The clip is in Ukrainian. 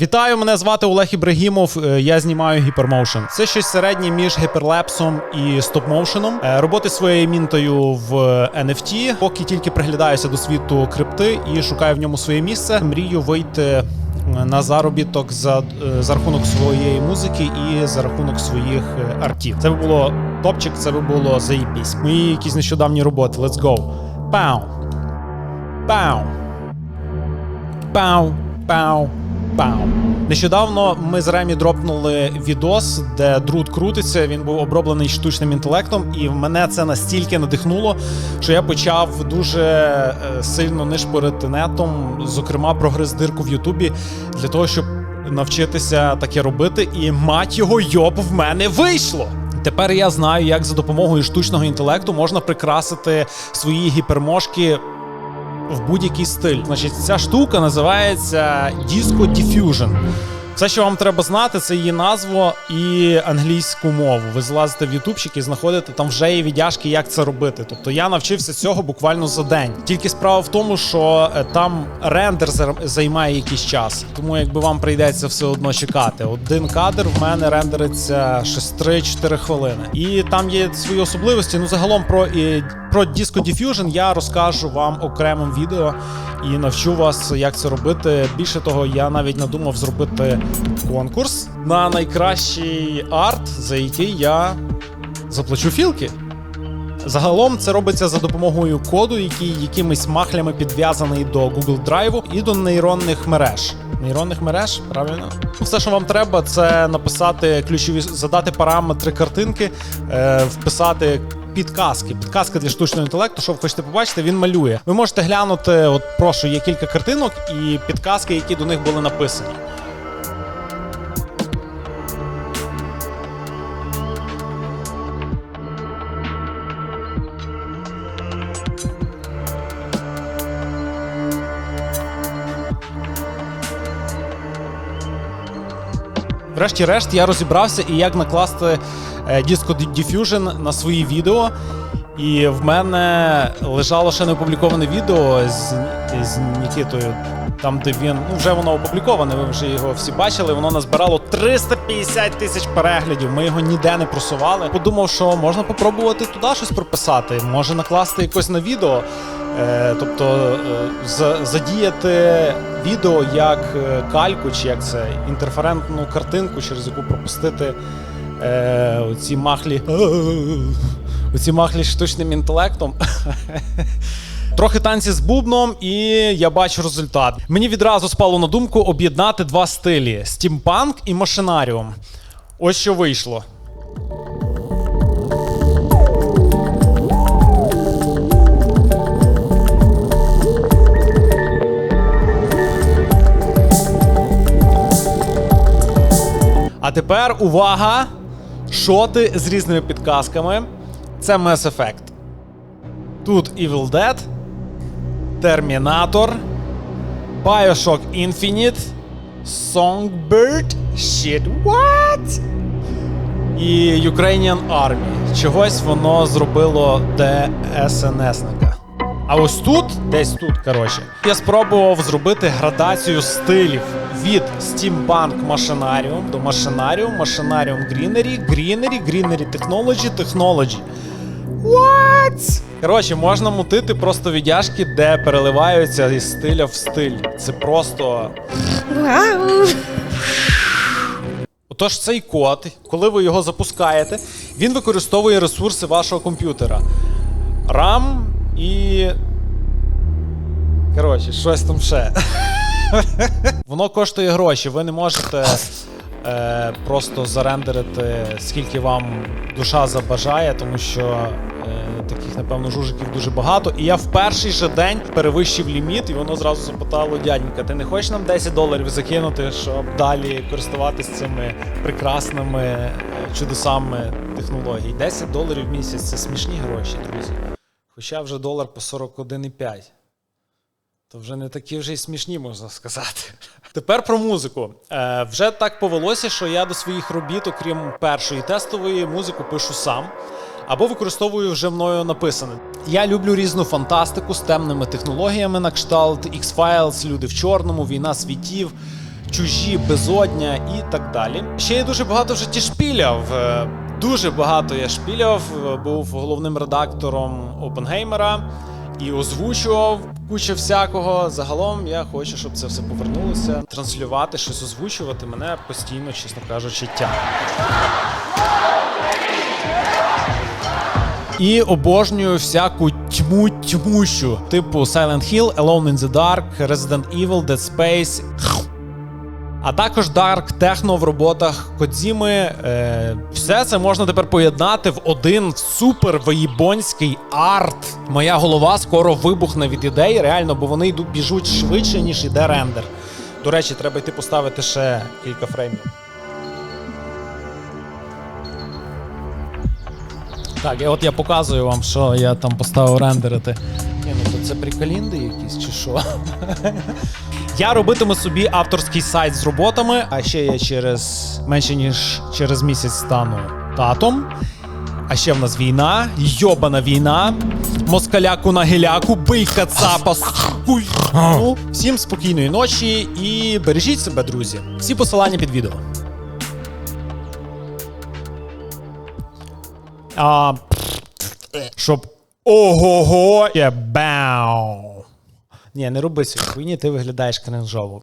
Вітаю, мене звати Олег Ібрагімов. е, Я знімаю гіпермоушен. Це щось середнє між гіперлепсом і стопмоушеном. Е, Роботи своєю мінтою в NFT, поки тільки приглядаюся до світу крипти і шукаю в ньому своє місце. Мрію вийти е, на заробіток за, е, за рахунок своєї музики і за рахунок своїх е, артів. Це би було топчик, це би було заїбісь. Мої якісь нещодавні роботи. Let's go. Пау. Пау. Пау, пау, пау. Нещодавно ми з Ремі дропнули відос, де друт крутиться. Він був оброблений штучним інтелектом, і мене це настільки надихнуло, що я почав дуже е, сильно нишпорити нетом, зокрема, прогриз дирку в Ютубі для того, щоб навчитися таке робити. І мать його йоб в мене вийшло. Тепер я знаю, як за допомогою штучного інтелекту можна прикрасити свої гіпермошки в будь-який стиль. Значить, ця штука називається Disco Diffusion. Все, що вам треба знати, це її назву і англійську мову. Ви злазите в ютубчик і знаходите там вже є віддяжки, як це робити. Тобто я навчився цього буквально за день. Тільки справа в тому, що е, там рендер займає якийсь час. Тому якби вам прийдеться все одно чекати. Один кадр в мене рендериться щось 3-4 хвилини. І там є свої особливості. Ну загалом про і про Disco Diffusion я розкажу вам окремим відео і навчу вас, як це робити. Більше того, я навіть надумав зробити конкурс на найкращий арт, за який я заплачу філки. Загалом це робиться за допомогою коду, який якимись махлями підв'язаний до Google Drive і до нейронних мереж. Нейронних мереж, правильно? Все, що вам треба, це написати ключові, задати параметри картинки, е, вписати підказки. Підказки для штучного інтелекту, що ви хочете побачити, він малює. Ви можете глянути, от прошу, є кілька картинок і підказки, які до них були написані. Врешті-решт я розібрався і як накласти е, Disco Diffusion на свої відео. І в мене лежало ще не опубліковане відео з, з Нікітою, там, де він, ну вже воно опубліковане, ви вже його всі бачили. Воно назбирало 350 тисяч переглядів. Ми його ніде не просували. Подумав, що можна попробувати туди щось прописати, може накласти якось на відео. Е, тобто е, задіяти відео як е, кальку, чи як це інтерферентну картинку, через яку пропустити оці махлі. Оці махлі штучним інтелектом. Трохи танці з бубном, і я бачу результат. Мені відразу спало на думку об'єднати два стилі: стімпанк і машинаріум. Ось що вийшло. А тепер увага! Шоти з різними підказками. Це Mass Effect. Тут Evil Dead, Terminator, Bioshock Infinite, Songbird, Shit, what? І Ukrainian Army. Чогось воно зробило ДСНСника. А ось тут, десь тут, коротше, я спробував зробити градацію стилів від Steampunk Machinarium до Machinarium, Machinarium Greenery, Greenery, Greenery Technology, Technology. What? Коротше, можна мутити просто віддяжки, де переливаються із стиля в стиль. Це просто. Отож, цей код, коли ви його запускаєте, він використовує ресурси вашого комп'ютера. RAM і. Коротше, щось там ще. Воно коштує гроші. Ви не можете е, просто зарендерити, скільки вам душа забажає, тому що е, таких, напевно, жужиків дуже багато. І я в перший же день перевищив ліміт, і воно зразу запитало: дяденька, ти не хочеш нам 10 доларів закинути, щоб далі користуватися цими прекрасними е, чудесами технологій? 10 доларів в місяць це смішні гроші, друзі. Хоча вже долар по 41,5. То вже не такі вже й смішні, можна сказати. Тепер про музику. Е, вже так повелося, що я до своїх робіт, окрім першої тестової, музику пишу сам. Або використовую вже мною написане. Я люблю різну фантастику з темними технологіями на кшталт X-Files, Люди в чорному, Війна світів чужі, безодня і так далі. Ще є дуже багато в житті шпіляв. Дуже багато я шпіляв. Був головним редактором Опенгеймера і озвучував кучу всякого. Загалом я хочу, щоб це все повернулося. Транслювати, щось озвучувати мене постійно, чесно кажучи, тягне. І обожнюю всяку тьму тьмущу, типу Silent Hill, Alone in the Dark, Resident Evil, Dead Space. А також Dark Techno в роботах Кодзіми. Е, все це можна тепер поєднати в один супер виїбонський арт. Моя голова скоро вибухне від ідей, реально, бо вони йдуть біжуть швидше, ніж іде рендер. До речі, треба йти поставити ще кілька фреймів. Так, і от я показую вам, що я там поставив рендерити. Це приколінди якісь чи що? Я робитиму собі авторський сайт з роботами, а ще я через менше ніж через місяць стану татом. А ще в нас війна, йобана війна, москаляку на геляку, бий кацапа. Ну, Всім спокійної ночі і бережіть себе, друзі. Всі посилання під відео. А, щоб ого-го, я бау. Ні, не роби цю хуйні, ти виглядаєш кринжово.